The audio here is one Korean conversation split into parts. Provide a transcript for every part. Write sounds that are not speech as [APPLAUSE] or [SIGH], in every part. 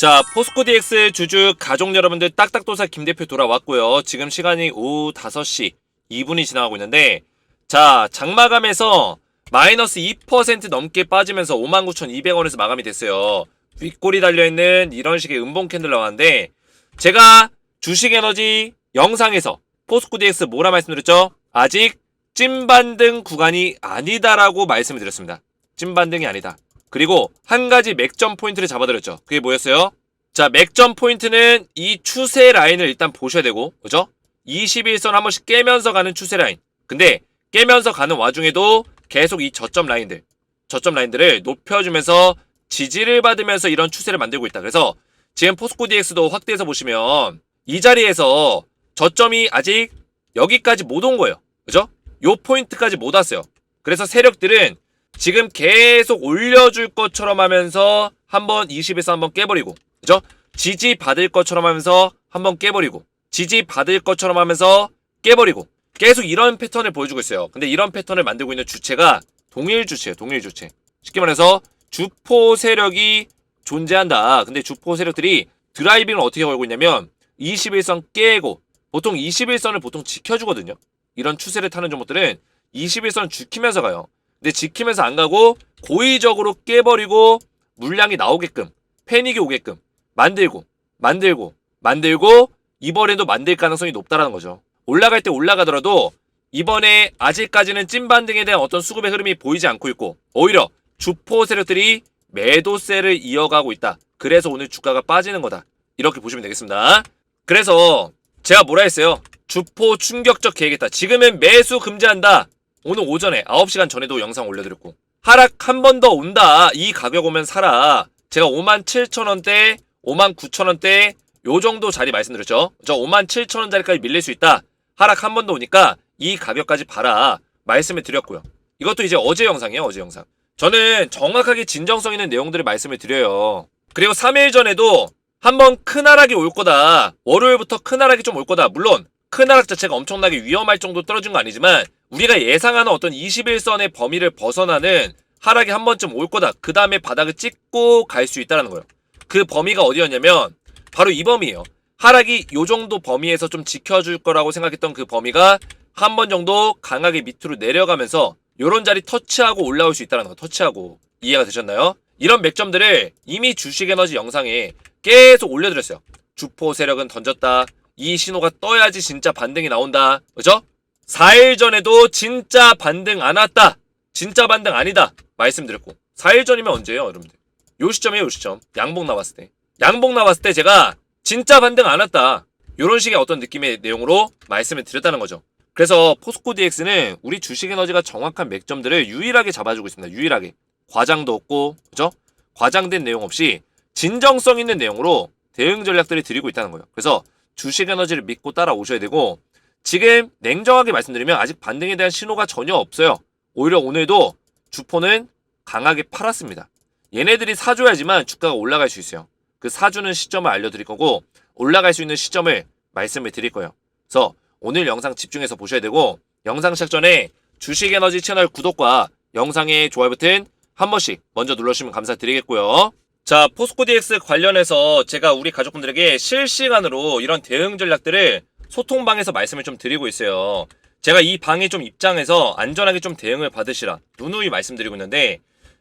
자, 포스코 DX 주주 가족 여러분들 딱딱도사 김 대표 돌아왔고요. 지금 시간이 오후 5시 2분이 지나가고 있는데, 자, 장마감에서 마이너스 2% 넘게 빠지면서 59,200원에서 마감이 됐어요. 윗골이 달려있는 이런 식의 음봉 캔들 나왔는데, 제가 주식 에너지 영상에서 포스코 DX 뭐라 말씀드렸죠? 아직 찐반등 구간이 아니다라고 말씀을 드렸습니다. 찐반등이 아니다. 그리고 한 가지 맥점 포인트를 잡아드렸죠. 그게 뭐였어요? 자, 맥점 포인트는 이 추세 라인을 일단 보셔야 되고, 그죠? 21선 한 번씩 깨면서 가는 추세 라인. 근데 깨면서 가는 와중에도 계속 이 저점 라인들, 저점 라인들을 높여주면서 지지를 받으면서 이런 추세를 만들고 있다. 그래서 지금 포스코 DX도 확대해서 보시면 이 자리에서 저점이 아직 여기까지 못 온 거예요. 그죠? 요 포인트까지 못 왔어요. 그래서 세력들은 지금 계속 올려줄 것처럼 하면서 한번 20에서 한번 깨버리고 그죠? 지지 받을 것처럼 하면서 한번 깨버리고 지지 받을 것처럼 하면서 깨버리고 계속 이런 패턴을 보여주고 있어요. 근데 이런 패턴을 만들고 있는 주체가 동일 주체예요. 동일 주체. 쉽게 말해서 주포 세력이 존재한다. 근데 주포 세력들이 드라이빙을 어떻게 걸고 있냐면 21선 깨고 보통 21선을 보통 지켜주거든요. 이런 추세를 타는 종목들은 21선 지키면서 가요. 근데 지키면서 안 가고 고의적으로 깨버리고 물량이 나오게끔 패닉이 오게끔 만들고 만들고 만들고 이번에도 만들 가능성이 높다라는 거죠. 올라갈 때 올라가더라도 이번에 아직까지는 찐반등에 대한 어떤 수급의 흐름이 보이지 않고 있고 오히려 주포 세력들이 매도세를 이어가고 있다. 그래서 오늘 주가가 빠지는 거다. 이렇게 보시면 되겠습니다. 그래서 제가 뭐라 했어요? 주포 충격적 계획이다. 지금은 매수 금지한다. 오늘 오전에 9시간 전에도 영상 올려드렸고 하락 한 번 더 온다. 이 가격 오면 사라. 제가 5만 7천 원대, 5만 9천 원대 요 정도 자리 말씀드렸죠. 저 5만 7천 원짜리까지 밀릴 수 있다. 하락 한 번 더 오니까 이 가격까지 봐라. 말씀을 드렸고요. 이것도 이제 어제 영상이에요. 어제 영상. 저는 정확하게 진정성 있는 내용들을 말씀을 드려요. 그리고 3일 전에도 한번 큰 하락이 올 거다. 월요일부터 큰 하락이 좀 올 거다. 물론 큰 하락 자체가 엄청나게 위험할 정도 떨어진 거 아니지만 우리가 예상하는 어떤 21선의 범위를 벗어나는 하락이 한 번쯤 올 거다. 그 다음에 바닥을 찍고 갈 수 있다는 거예요. 그 범위가 어디였냐면 바로 이 범위예요. 하락이 요 정도 범위에서 좀 지켜줄 거라고 생각했던 그 범위가 한 번 정도 강하게 밑으로 내려가면서 요런 자리 터치하고 올라올 수 있다는 거. 터치하고 이해가 되셨나요? 이런 맥점들을 이미 주식 에너지 영상에 계속 올려드렸어요. 주포 세력은 던졌다. 이 신호가 떠야지 진짜 반등이 나온다. 그죠? 4일 전에도 진짜 반등 안 왔다. 진짜 반등 아니다. 말씀드렸고. 4일 전이면 언제예요, 여러분들? 요 시점이에요, 요 시점. 양봉 나왔을 때. 양봉 나왔을 때 제가 진짜 반등 안 왔다. 요런 식의 어떤 느낌의 내용으로 말씀을 드렸다는 거죠. 그래서 포스코 DX는 우리 주식 에너지가 정확한 맥점들을 유일하게 잡아주고 있습니다. 유일하게. 과장도 없고, 그죠? 과장된 내용 없이 진정성 있는 내용으로 대응 전략들을 드리고 있다는 거예요. 그래서 주식 에너지를 믿고 따라오셔야 되고, 지금 냉정하게 말씀드리면 아직 반등에 대한 신호가 전혀 없어요. 오히려 오늘도 주포는 강하게 팔았습니다. 얘네들이 사줘야지만 주가가 올라갈 수 있어요. 그 사주는 시점을 알려드릴 거고 올라갈 수 있는 시점을 말씀을 드릴 거예요. 그래서 오늘 영상 집중해서 보셔야 되고 영상 시작 전에 주식에너지 채널 구독과 영상의 좋아요 버튼 한 번씩 먼저 눌러주시면 감사드리겠고요. 자, 포스코 DX 관련해서 제가 우리 가족분들에게 실시간으로 이런 대응 전략들을 소통방에서 말씀을 좀 드리고 있어요. 제가 이 방에 좀 입장해서 안전하게 좀 대응을 받으시라 누누이 말씀드리고 있는데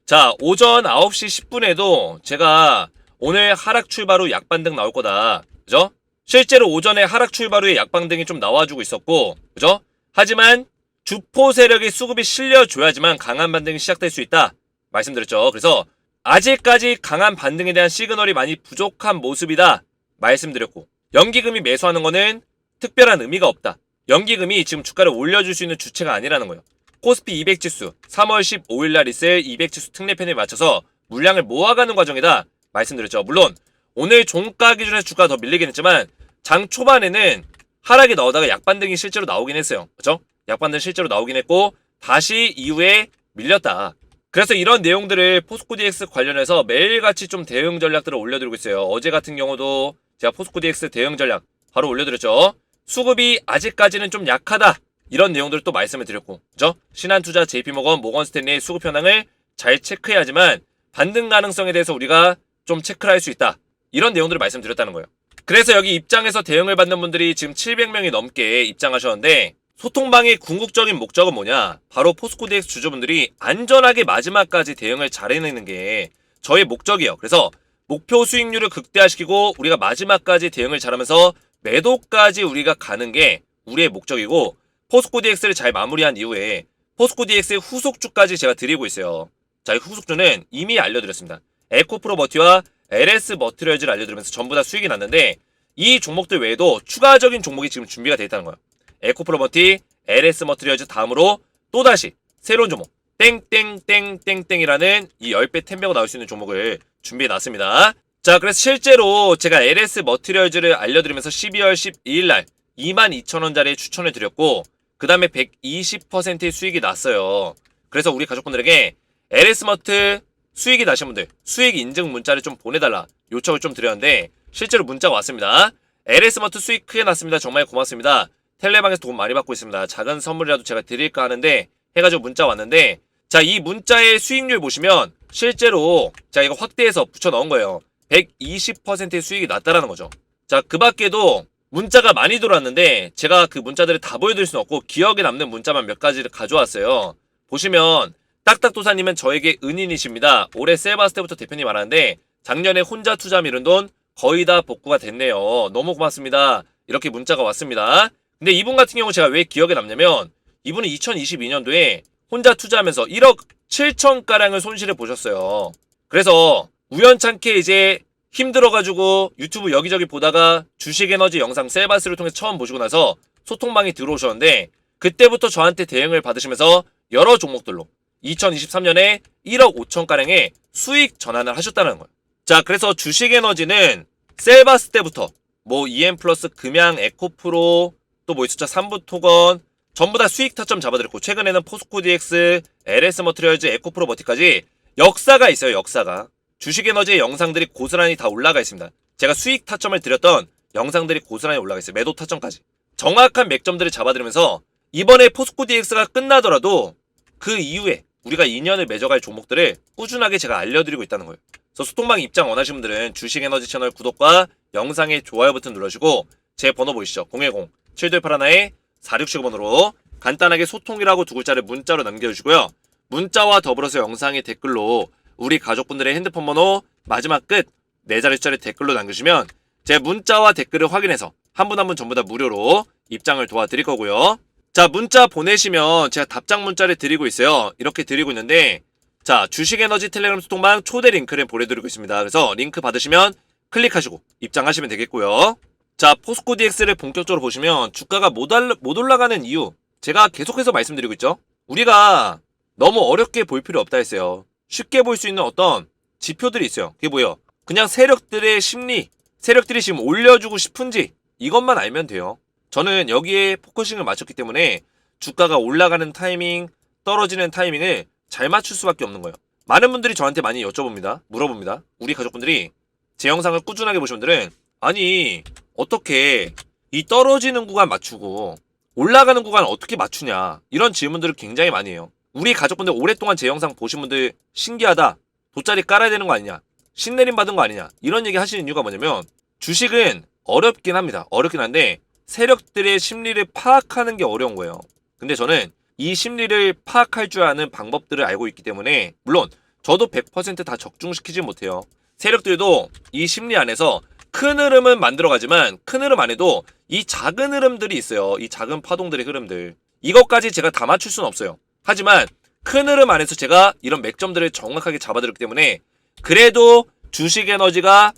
자, 오전 9시 10분에도 제가 오늘 하락 출발 후 약반등 나올 거다. 그죠? 실제로 오전에 하락 출발 후에 약반등이 좀 나와주고 있었고, 그죠? 하지만 주포 세력의 수급이 실려줘야지만 강한 반등이 시작될 수 있다. 말씀드렸죠. 그래서 아직까지 강한 반등에 대한 시그널이 많이 부족한 모습이다. 말씀드렸고, 연기금이 매수하는 거는 특별한 의미가 없다. 연기금이 지금 주가를 올려줄 수 있는 주체가 아니라는 거예요. 코스피 200 지수 3월 15일 날 있을 200 지수 특례편에 맞춰서 물량을 모아가는 과정이다. 말씀드렸죠. 물론 오늘 종가 기준에서 주가가 더 밀리긴 했지만 장 초반에는 하락이 나오다가 약반등이 실제로 나오긴 했어요. 그죠? 약반등 실제로 나오긴 했고 다시 이후에 밀렸다. 그래서 이런 내용들을 포스코 DX 관련해서 매일같이 좀 대응 전략들을 올려드리고 있어요. 어제 같은 경우도 제가 포스코 DX 대응 전략 바로 올려드렸죠. 수급이 아직까지는 좀 약하다. 이런 내용들을 또 말씀을 드렸고, 그죠? 신한투자, JP모건, 모건스탠리의 수급 현황을 잘 체크해야지만 반등 가능성에 대해서 우리가 좀 체크를 할 수 있다. 이런 내용들을 말씀드렸다는 거예요. 그래서 여기 입장에서 대응을 받는 분들이 지금 700명이 넘게 입장하셨는데 소통방의 궁극적인 목적은 뭐냐? 바로 포스코DX 주주분들이 안전하게 마지막까지 대응을 잘 해내는 게 저의 목적이에요. 그래서 목표 수익률을 극대화시키고 우리가 마지막까지 대응을 잘하면서 매도까지 우리가 가는 게 우리의 목적이고 포스코DX를 잘 마무리한 이후에 포스코DX의 후속주까지 제가 드리고 있어요. 자, 이 후속주는 이미 알려드렸습니다. 에코프로 머티와 LS 머티리얼즈를 알려드리면서 전부 다 수익이 났는데 이 종목들 외에도 추가적인 종목이 지금 준비가 되어 있다는 거예요. 에코프로머티, LS 머티리얼즈 다음으로 또다시 새로운 종목 땡땡땡땡땡이라는 이 10배 템배가 나올 수 있는 종목을 준비해 놨습니다. 자, 그래서 실제로 제가 LS 머티리얼즈를 알려드리면서 12월 12일 날 22,000원짜리 추천을 드렸고 그 다음에 120%의 수익이 났어요. 그래서 우리 가족분들에게 LS 머트 수익이 나신 분들 수익 인증 문자를 좀 보내달라 요청을 좀 드렸는데 실제로 문자가 왔습니다. LS 머트 수익 크게 났습니다. 정말 고맙습니다. 텔레방에서 도움 많이 받고 있습니다. 작은 선물이라도 제가 드릴까 하는데 해가지고 문자 왔는데 자 이 문자의 수익률 보시면 실제로 자 이거 확대해서 붙여 넣은 거예요. 120%의 수익이 났다라는 거죠. 자 그 밖에도 문자가 많이 들어왔는데 제가 그 문자들을 다 보여드릴 수는 없고 기억에 남는 문자만 몇 가지를 가져왔어요. 보시면 딱딱도사님은 저에게 은인이십니다. 올해 셀바스 때부터 대표님 말하는데 작년에 혼자 투자 미룬 돈 거의 다 복구가 됐네요. 너무 고맙습니다. 이렇게 문자가 왔습니다. 근데 이분 같은 경우 제가 왜 기억에 남냐면 이분은 2022년도에 혼자 투자하면서 1억 7천가량을 손실을 보셨어요. 그래서 우연찮게 이제 힘들어가지고 유튜브 여기저기 보다가 주식에너지 영상 셀바스를 통해서 처음 보시고 나서 소통방에 들어오셨는데 그때부터 저한테 대응을 받으시면서 여러 종목들로 2023년에 1억 5천가량의 수익 전환을 하셨다는 거예요. 자, 그래서 주식에너지는 셀바스 때부터 뭐 EM 플러스 금양 에코프로 또 뭐 있었죠? 삼부토건 전부 다 수익 타점 잡아드렸고 최근에는 포스코 DX, LS 머트리얼즈, 에코프로 머티까지 역사가 있어요. 역사가 주식에너지의 영상들이 고스란히 다 올라가 있습니다. 제가 수익 타점을 드렸던 영상들이 고스란히 올라가 있어요. 매도 타점까지 정확한 맥점들을 잡아드리면서 이번에 포스코 DX가 끝나더라도 그 이후에 우리가 인연을 맺어갈 종목들을 꾸준하게 제가 알려드리고 있다는 거예요. 그래서 소통방 입장 원하시는 분들은 주식에너지 채널 구독과 영상의 좋아요 버튼 누르시고 제 번호 보이시죠? 010 7281에 4615번으로 간단하게 소통이라고 두 글자를 문자로 남겨주시고요. 문자와 더불어서 영상의 댓글로 우리 가족분들의 핸드폰 번호 마지막 끝 네 자릿수짜리 댓글로 남겨주시면 제 문자와 댓글을 확인해서 한 분 한 분 전부 다 무료로 입장을 도와드릴 거고요. 자 문자 보내시면 제가 답장 문자를 드리고 있어요. 이렇게 드리고 있는데 자 주식에너지 텔레그램 소통방 초대 링크를 보내드리고 있습니다. 그래서 링크 받으시면 클릭하시고 입장하시면 되겠고요. 자 포스코 DX를 본격적으로 보시면 주가가 못, 알, 못 올라가는 이유 제가 계속해서 말씀드리고 있죠. 우리가 너무 어렵게 볼 필요 없다 했어요. 쉽게 볼 수 있는 어떤 지표들이 있어요. 그게 뭐예요? 그냥 세력들의 심리, 세력들이 지금 올려주고 싶은지 이것만 알면 돼요. 저는 여기에 포커싱을 맞췄기 때문에 주가가 올라가는 타이밍, 떨어지는 타이밍을 잘 맞출 수밖에 없는 거예요. 많은 분들이 저한테 많이 여쭤봅니다. 물어봅니다. 우리 가족분들이 제 영상을 꾸준하게 보신 분들은 아니 어떻게 이 떨어지는 구간 맞추고 올라가는 구간 어떻게 맞추냐 이런 질문들을 굉장히 많이 해요. 우리 가족분들 오랫동안 제 영상 보신 분들 신기하다. 돗자리 깔아야 되는 거 아니냐. 신내림 받은 거 아니냐. 이런 얘기 하시는 이유가 뭐냐면 주식은 어렵긴 합니다. 어렵긴 한데 세력들의 심리를 파악하는 게 어려운 거예요. 근데 저는 이 심리를 파악할 줄 아는 방법들을 알고 있기 때문에 물론 저도 100%다 적중시키지 못해요. 세력들도 이 심리 안에서 큰 흐름은 만들어가지만 큰 흐름 안에도 이 작은 흐름들이 있어요. 이 작은 파동들의 흐름들. 이것까지 제가 다 맞출 수는 없어요. 하지만 큰 흐름 안에서 제가 이런 맥점들을 정확하게 잡아들었기 때문에 그래도 주식 에너지가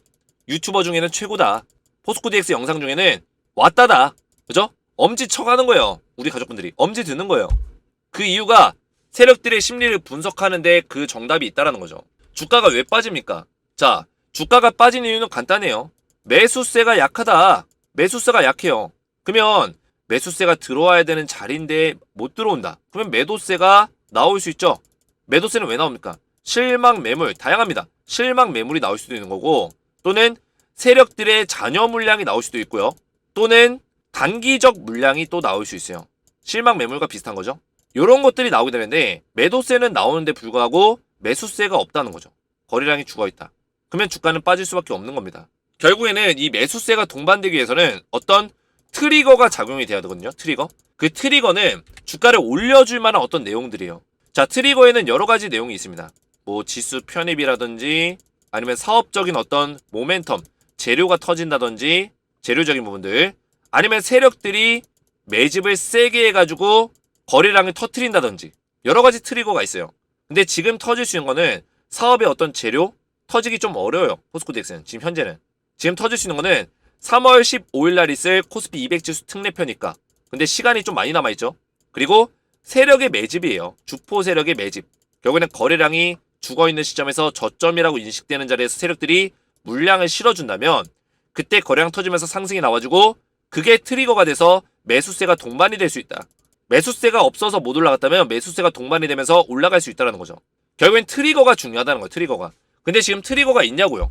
유튜버 중에는 최고다. 포스코 DX 영상 중에는 왔다다. 그죠? 엄지 쳐가는 거예요. 우리 가족분들이. 엄지 드는 거예요. 그 이유가 세력들의 심리를 분석하는데 그 정답이 있다라는 거죠. 주가가 왜 빠집니까? 자, 주가가 빠진 이유는 간단해요. 매수세가 약하다. 매수세가 약해요. 그러면 매수세가 들어와야 되는 자리인데 못 들어온다. 그러면 매도세가 나올 수 있죠. 매도세는 왜 나옵니까? 실망 매물 다양합니다. 실망 매물이 나올 수도 있는 거고 또는 세력들의 잔여 물량이 나올 수도 있고요. 또는 단기적 물량이 또 나올 수 있어요. 실망 매물과 비슷한 거죠. 이런 것들이 나오게 되는데 매도세는 나오는데 불구하고 매수세가 없다는 거죠. 거래량이 죽어 있다. 그러면 주가는 빠질 수밖에 없는 겁니다. 결국에는 이 매수세가 동반되기 위해서는 어떤 트리거가 작용이 돼야 되거든요. 트리거. 그 트리거는 주가를 올려줄 만한 어떤 내용들이에요. 자, 트리거에는 여러 가지 내용이 있습니다. 뭐 지수 편입이라든지 아니면 사업적인 어떤 모멘텀, 재료가 터진다든지 재료적인 부분들 아니면 세력들이 매집을 세게 해가지고 거래량을 터트린다든지 여러 가지 트리거가 있어요. 근데 지금 터질 수 있는 거는 사업의 어떤 재료 터지기 좀 어려워요. 포스코덱스는 지금 현재는 지금 터질 수 있는 거는 3월 15일 날 있을 코스피 200 지수 특례편이니까 근데 시간이 좀 많이 남아있죠. 그리고 세력의 매집이에요. 주포 세력의 매집. 결국에는 거래량이 죽어있는 시점에서 저점이라고 인식되는 자리에서 세력들이 물량을 실어준다면 그때 거래량 터지면서 상승이 나와주고 그게 트리거가 돼서 매수세가 동반이 될 수 있다. 매수세가 없어서 못 올라갔다면 매수세가 동반이 되면서 올라갈 수 있다는 거죠. 결국엔 트리거가 중요하다는 거예요. 트리거가. 근데 지금 트리거가 있냐고요?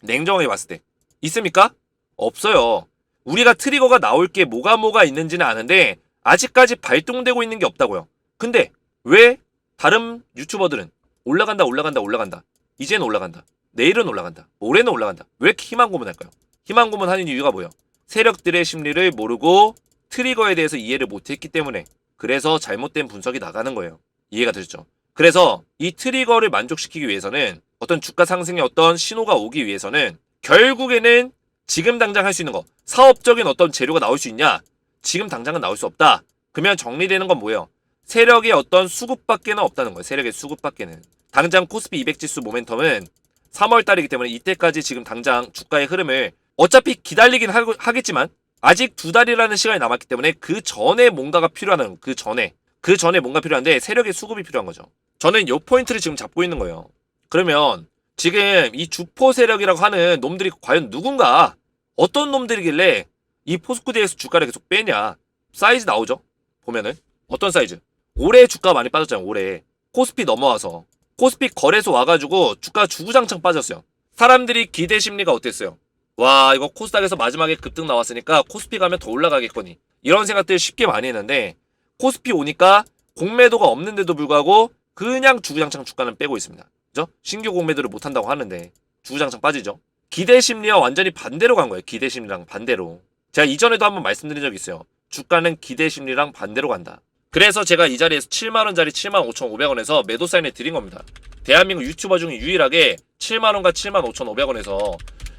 냉정하게 봤을 때 있습니까? 없어요. 우리가 트리거가 나올 게 뭐가 뭐가 있는지는 아는데 아직까지 발동되고 있는 게 없다고요. 근데 왜 다른 유튜버들은 올라간다 올라간다 올라간다 이제는 올라간다 내일은 올라간다 올해는 올라간다 왜 이렇게 희망 고문할까요? 희망 고문하는 이유가 뭐예요? 세력들의 심리를 모르고 트리거에 대해서 이해를 못했기 때문에 그래서 잘못된 분석이 나가는 거예요. 이해가 되셨죠? 그래서 이 트리거를 만족시키기 위해서는 어떤 주가 상승의 어떤 신호가 오기 위해서는 결국에는 지금 당장 할 수 있는 거 사업적인 어떤 재료가 나올 수 있냐? 지금 당장은 나올 수 없다. 그러면 정리되는 건 뭐예요? 세력의 어떤 수급밖에는 없다는 거예요. 세력의 수급밖에는. 당장 코스피 200 지수 모멘텀은 3월 달이기 때문에 이때까지 지금 당장 주가의 흐름을 어차피 기다리긴 하, 하겠지만 아직 두 달이라는 시간이 남았기 때문에 그 전에 뭔가가 필요하는 그 전에 그 전에 뭔가 필요한데 세력의 수급이 필요한 거죠. 저는 요 포인트를 지금 잡고 있는 거예요. 그러면 지금 이 주포 세력이라고 하는 놈들이 과연 누군가? 어떤 놈들이길래 이 포스코디에서 주가를 계속 빼냐? 사이즈 나오죠? 보면은. 어떤 사이즈? 올해 주가 많이 빠졌잖아요 올해. 코스피 넘어와서. 코스피 거래소 와가지고 주가 주구장창 빠졌어요. 사람들이 기대 심리가 어땠어요? 와 이거 코스닥에서 마지막에 급등 나왔으니까 코스피 가면 더 올라가겠거니. 이런 생각들 쉽게 많이 했는데 코스피 오니까 공매도가 없는데도 불구하고 그냥 주구장창 주가는 빼고 있습니다 그죠 신규 공매도를 못 한다고 하는데 주구장창 빠지죠 기대 심리와 완전히 반대로 간 거예요 기대 심리랑 반대로 제가 이전에도 한번 말씀드린 적이 있어요. 주가는 기대 심리랑 반대로 간다. 그래서 제가 이 자리에서 7만원짜리 75,500원에서 매도 사인을 드린 겁니다. 대한민국 유튜버 중에 유일하게 7만원과 75,500원에서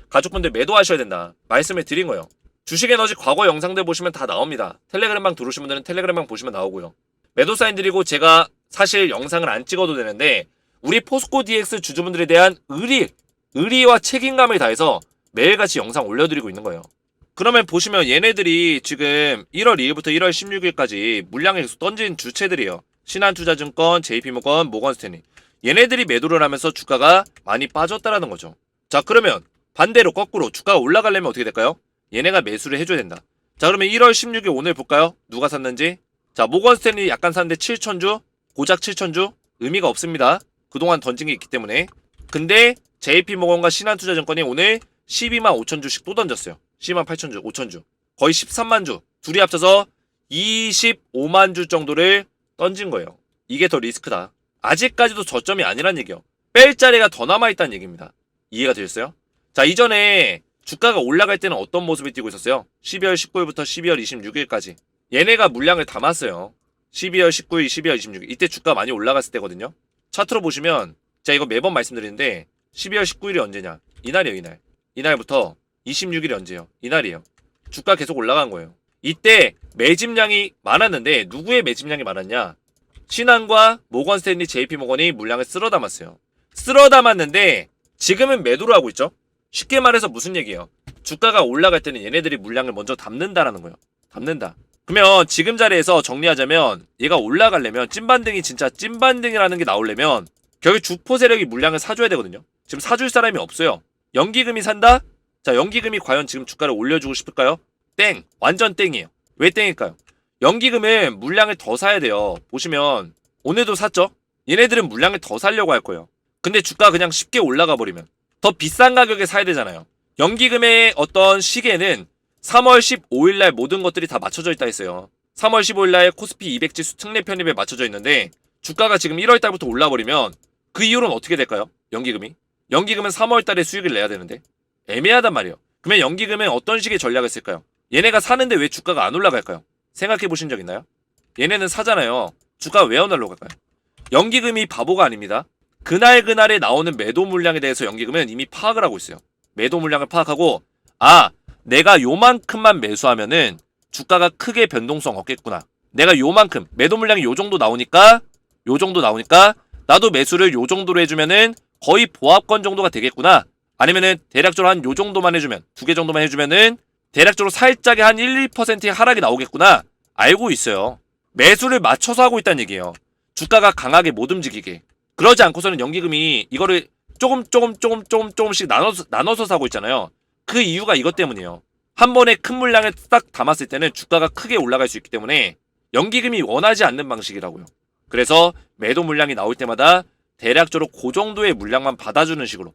가족분들 매도하셔야 된다. 말씀을 드린 거예요. 주식에너지 과거 영상들 보시면 다 나옵니다. 텔레그램방 들어오신 분들은 텔레그램방 보시면 나오고요. 매도 사인 드리고 제가 사실 영상을 안 찍어도 되는데 우리 포스코 DX 주주분들에 대한 의리, 의리와 책임감을 다해서 매일같이 영상 올려드리고 있는 거예요. 그러면 보시면 얘네들이 지금 1월 2일부터 1월 16일까지 물량을 계속 던진 주체들이에요. 신한투자증권, JP모건, 모건스탠리. 얘네들이 매도를 하면서 주가가 많이 빠졌다라는 거죠. 자 그러면 반대로 거꾸로 주가가 올라가려면 어떻게 될까요? 얘네가 매수를 해줘야 된다. 자 그러면 1월 16일 오늘 볼까요? 누가 샀는지? 자 모건스탠리 약간 샀는데 7천주? 고작 7천주? 의미가 없습니다. 그동안 던진 게 있기 때문에. 근데 JP모건과 신한투자증권이 오늘 12만 5천 주씩 또 던졌어요. 12만 8천 주, 5천 주. 거의 13만 주. 둘이 합쳐서 25만 주 정도를 던진 거예요. 이게 더 리스크다. 아직까지도 저점이 아니란 얘기요. 뺄 자리가 더 남아있다는 얘기입니다. 이해가 되셨어요? 자, 이전에 주가가 올라갈 때는 어떤 모습을 띄고 있었어요? 12월 19일부터 12월 26일까지. 얘네가 물량을 담았어요. 12월 19일, 12월 26일. 이때 주가 많이 올라갔을 때거든요. 차트로 보시면, 제가 이거 매번 말씀드리는데, 12월 19일이 언제냐? 이날이에요, 이날. 이날부터 26일이 언제요? 이날이에요. 주가 계속 올라간 거예요. 이때 매집량이 많았는데 누구의 매집량이 많았냐? 신한과 모건 스탠리 JP모건이 물량을 쓸어 담았어요. 쓸어 담았는데 지금은 매도를 하고 있죠. 쉽게 말해서 무슨 얘기예요? 주가가 올라갈 때는 얘네들이 물량을 먼저 담는다라는 거예요. 담는다. 그러면 지금 자리에서 정리하자면 얘가 올라가려면 찐반등이 진짜 찐반등이라는 게 나오려면 결국 주포 세력이 물량을 사줘야 되거든요. 지금 사줄 사람이 없어요. 연기금이 산다? 자, 연기금이 과연 지금 주가를 올려주고 싶을까요? 땡! 완전 땡이에요. 왜 땡일까요? 연기금은 물량을 더 사야 돼요. 보시면 오늘도 샀죠? 얘네들은 물량을 더 살려고 할 거예요. 근데 주가 그냥 쉽게 올라가 버리면 더 비싼 가격에 사야 되잖아요. 연기금의 어떤 시계는 3월 15일 날 모든 것들이 다 맞춰져 있다 했어요. 3월 15일 날 코스피 200 지수 특례 편입에 맞춰져 있는데 주가가 지금 1월 달부터 올라 버리면 그 이후로는 어떻게 될까요? 연기금이? 연기금은 3월 달에 수익을 내야 되는데 애매하단 말이에요. 그러면 연기금은 어떤 식의 전략을 쓸까요? 얘네가 사는데 왜 주가가 안 올라갈까요? 생각해 보신 적 있나요? 얘네는 사잖아요. 주가가 왜안 올라갈까요? 연기금이 바보가 아닙니다. 그날 그날에 나오는 매도 물량에 대해서 연기금은 이미 파악을 하고 있어요. 매도 물량을 파악하고 아 내가 요만큼만 매수하면은 주가가 크게 변동성 없겠구나. 내가 요만큼 매도 물량이 요 정도 나오니까 요 정도 나오니까 나도 매수를 요 정도로 해주면은 거의 보합권 정도가 되겠구나. 아니면은 대략적으로 한 요 정도만 해주면 두 개 정도만 해주면은 대략적으로 살짝의 한 1, 2%의 하락이 나오겠구나. 알고 있어요. 매수를 맞춰서 하고 있다는 얘기예요. 주가가 강하게 못 움직이게. 그러지 않고서는 연기금이 이거를 조금 조금 조금 조금 조금씩 나눠서 나눠서 사고 있잖아요. 그 이유가 이것 때문이에요. 한 번에 큰 물량을 딱 담았을 때는 주가가 크게 올라갈 수 있기 때문에 연기금이 원하지 않는 방식이라고요. 그래서 매도 물량이 나올 때마다 대략적으로 그 정도의 물량만 받아주는 식으로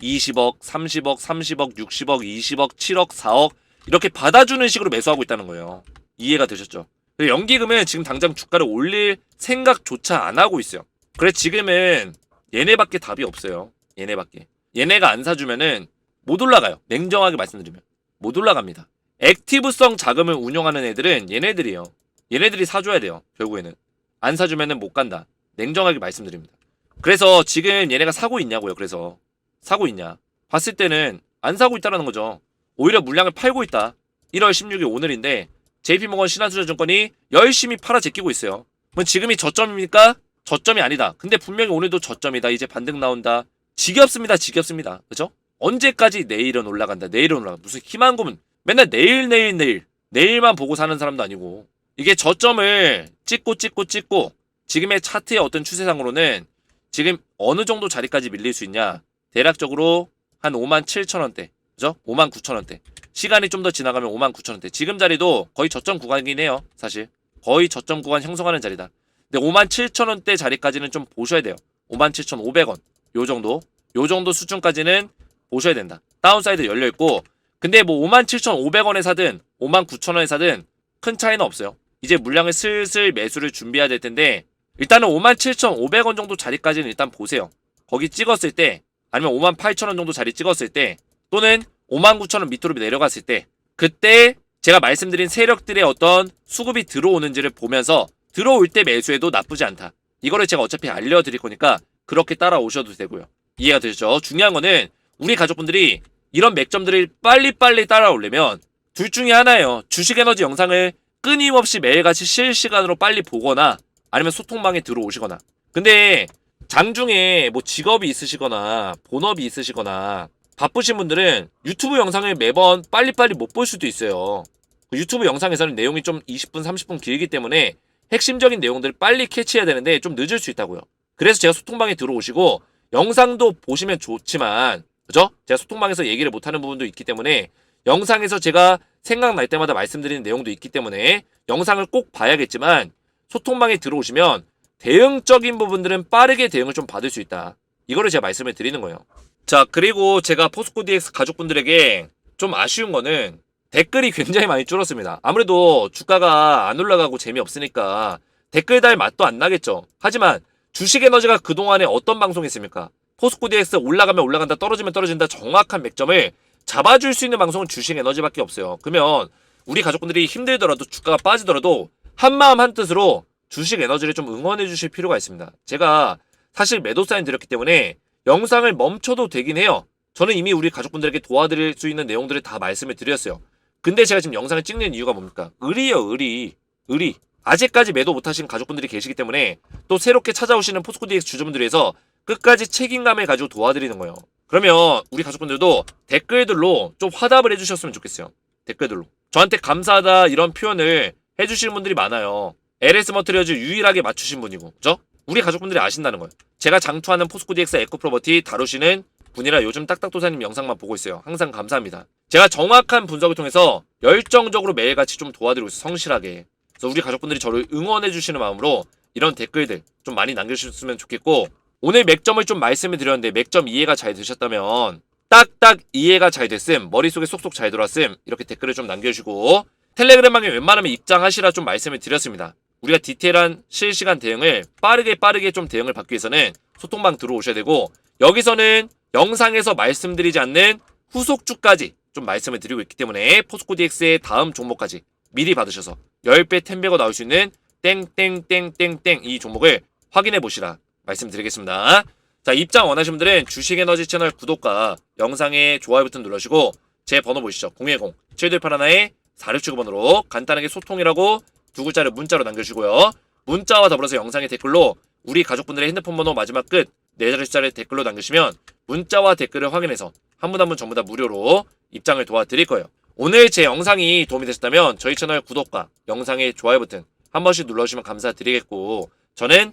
20억, 30억, 30억, 60억, 20억, 7억, 4억 이렇게 받아주는 식으로 매수하고 있다는 거예요. 이해가 되셨죠? 연기금은 지금 당장 주가를 올릴 생각조차 안 하고 있어요. 그래 지금은 얘네밖에 답이 없어요. 얘네밖에. 얘네가 안 사주면은 못 올라가요. 냉정하게 말씀드리면 못 올라갑니다. 액티브성 자금을 운용하는 애들은 얘네들이에요. 얘네들이 사줘야 돼요. 결국에는 안 사주면은 못 간다. 냉정하게 말씀드립니다. 그래서 지금 얘네가 사고 있냐고요. 그래서 사고 있냐? 봤을 때는 안 사고 있다라는 거죠. 오히려 물량을 팔고 있다. 1월 16일 오늘인데 JP모건 신한투자증권이 열심히 팔아 제끼고 있어요. 그럼 지금이 저점입니까? 저점이 아니다. 근데 분명히 오늘도 저점이다. 이제 반등 나온다. 지겹습니다. 지겹습니다. 그죠? 언제까지 내일은 올라간다. 내일은 올라간다. 무슨 희망 고문. 맨날 내일 내일 내일. 내일만 보고 사는 사람도 아니고. 이게 저점을 찍고 찍고 찍고 지금의 차트의 어떤 추세상으로는 지금 어느 정도 자리까지 밀릴 수 있냐. 대략적으로 한 5만 7천 원대. 그죠? 5만 9천 원대. 시간이 좀 더 지나가면 5만 9천 원대. 지금 자리도 거의 저점 구간이긴 해요. 사실. 거의 저점 구간 형성하는 자리다. 근데 5만 7천 원대 자리까지는 좀 보셔야 돼요. 5만 7천 5백 원. 요 정도. 요 정도 수준까지는 보셔야 된다. 다운사이드 열려 있고 근데 뭐 5만 7천 5백원에 사든 5만 9천 원에 사든 큰 차이는 없어요. 이제 물량을 슬슬 매수를 준비해야 될 텐데 일단은 5만 7천 5백원 정도 자리까지는 일단 보세요. 거기 찍었을 때 아니면 5만 8천 원 정도 자리 찍었을 때 또는 5만 9천 원 밑으로 내려갔을 때 그때 제가 말씀드린 세력들의 어떤 수급이 들어오는지를 보면서 들어올 때 매수해도 나쁘지 않다. 이거를 제가 어차피 알려드릴 거니까 그렇게 따라오셔도 되고요. 이해가 되셨죠? 중요한 거는 우리 가족분들이 이런 맥점들을 빨리빨리 따라오려면 둘 중에 하나예요. 주식 에너지 영상을 끊임없이 매일같이 실시간으로 빨리 보거나 아니면 소통방에 들어오시거나. 근데 장중에 뭐 직업이 있으시거나 본업이 있으시거나 바쁘신 분들은 유튜브 영상을 매번 빨리빨리 못 볼 수도 있어요. 그 유튜브 영상에서는 내용이 좀 20분, 30분 길기 때문에 핵심적인 내용들을 빨리 캐치해야 되는데 좀 늦을 수 있다고요. 그래서 제가 소통방에 들어오시고 영상도 보시면 좋지만 그죠? 제가 소통방에서 얘기를 못하는 부분도 있기 때문에 영상에서 제가 생각날 때마다 말씀드리는 내용도 있기 때문에 영상을 꼭 봐야겠지만 소통방에 들어오시면 대응적인 부분들은 빠르게 대응을 좀 받을 수 있다. 이거를 제가 말씀을 드리는 거예요. 자, 그리고 제가 포스코 DX 가족분들에게 좀 아쉬운 거는 댓글이 [LAUGHS] 굉장히 많이 줄었습니다. 아무래도 주가가 안 올라가고 재미없으니까 댓글 달 맛도 안 나겠죠. 하지만 주식 에너지가 그동안에 어떤 방송이 있습니까? 포스코 DX 올라가면 올라간다, 떨어지면 떨어진다, 정확한 맥점을 잡아줄 수 있는 방송은 주식 에너지밖에 없어요. 그러면 우리 가족분들이 힘들더라도 주가가 빠지더라도 한마음 한뜻으로 주식 에너지를 좀 응원해 주실 필요가 있습니다. 제가 사실 매도 사인 드렸기 때문에 영상을 멈춰도 되긴 해요. 저는 이미 우리 가족분들에게 도와드릴 수 있는 내용들을 다 말씀을 드렸어요. 근데 제가 지금 영상을 찍는 이유가 뭡니까? 의리요, 의리. 의리. 아직까지 매도 못하신 가족분들이 계시기 때문에 또 새롭게 찾아오시는 포스코 DX 주주분들에서 끝까지 책임감을 가지고 도와드리는 거예요. 그러면 우리 가족분들도 댓글들로 좀 화답을 해주셨으면 좋겠어요. 댓글들로. 저한테 감사하다 이런 표현을 해주시는 분들이 많아요. LS 머트리얼즈 유일하게 맞추신 분이고, 그죠? 우리 가족분들이 아신다는 거예요. 제가 장투하는 포스코 DX 에코 프로버티 다루시는 분이라 요즘 딱딱도사님 영상만 보고 있어요. 항상 감사합니다. 제가 정확한 분석을 통해서 열정적으로 매일같이 좀 도와드리고 있어요. 성실하게. 그래서 우리 가족분들이 저를 응원해주시는 마음으로 이런 댓글들 좀 많이 남겨주셨으면 좋겠고, 오늘 맥점을 좀 말씀을 드렸는데 맥점 이해가 잘 되셨다면 딱딱 이해가 잘 됐음 머릿속에 쏙쏙 잘 들어왔음 이렇게 댓글을 좀 남겨주시고 텔레그램방에 웬만하면 입장하시라 좀 말씀을 드렸습니다. 우리가 디테일한 실시간 대응을 빠르게 빠르게 좀 대응을 받기 위해서는 소통방 들어오셔야 되고 여기서는 영상에서 말씀드리지 않는 후속주까지 좀 말씀을 드리고 있기 때문에 포스코 DX의 다음 종목까지 미리 받으셔서 10배 10배가 나올 수 있는 땡땡땡땡땡 이 종목을 확인해 보시라 말씀드리겠습니다. 자, 입장 원하시는 분들은 주식에너지 채널 구독과 영상의 좋아요 버튼 눌러주시고 제 번호 보시죠. 010-7281의 4679번으로 간단하게 소통이라고 두 글자를 문자로 남겨주시고요. 문자와 더불어서 영상의 댓글로 우리 가족분들의 핸드폰 번호 마지막 끝 네 자리 숫자를 댓글로 남기시면 문자와 댓글을 확인해서 한 분 한 분 전부 다 무료로 입장을 도와드릴 거예요. 오늘 제 영상이 도움이 되셨다면 저희 채널 구독과 영상의 좋아요 버튼 한 번씩 눌러주시면 감사드리겠고 저는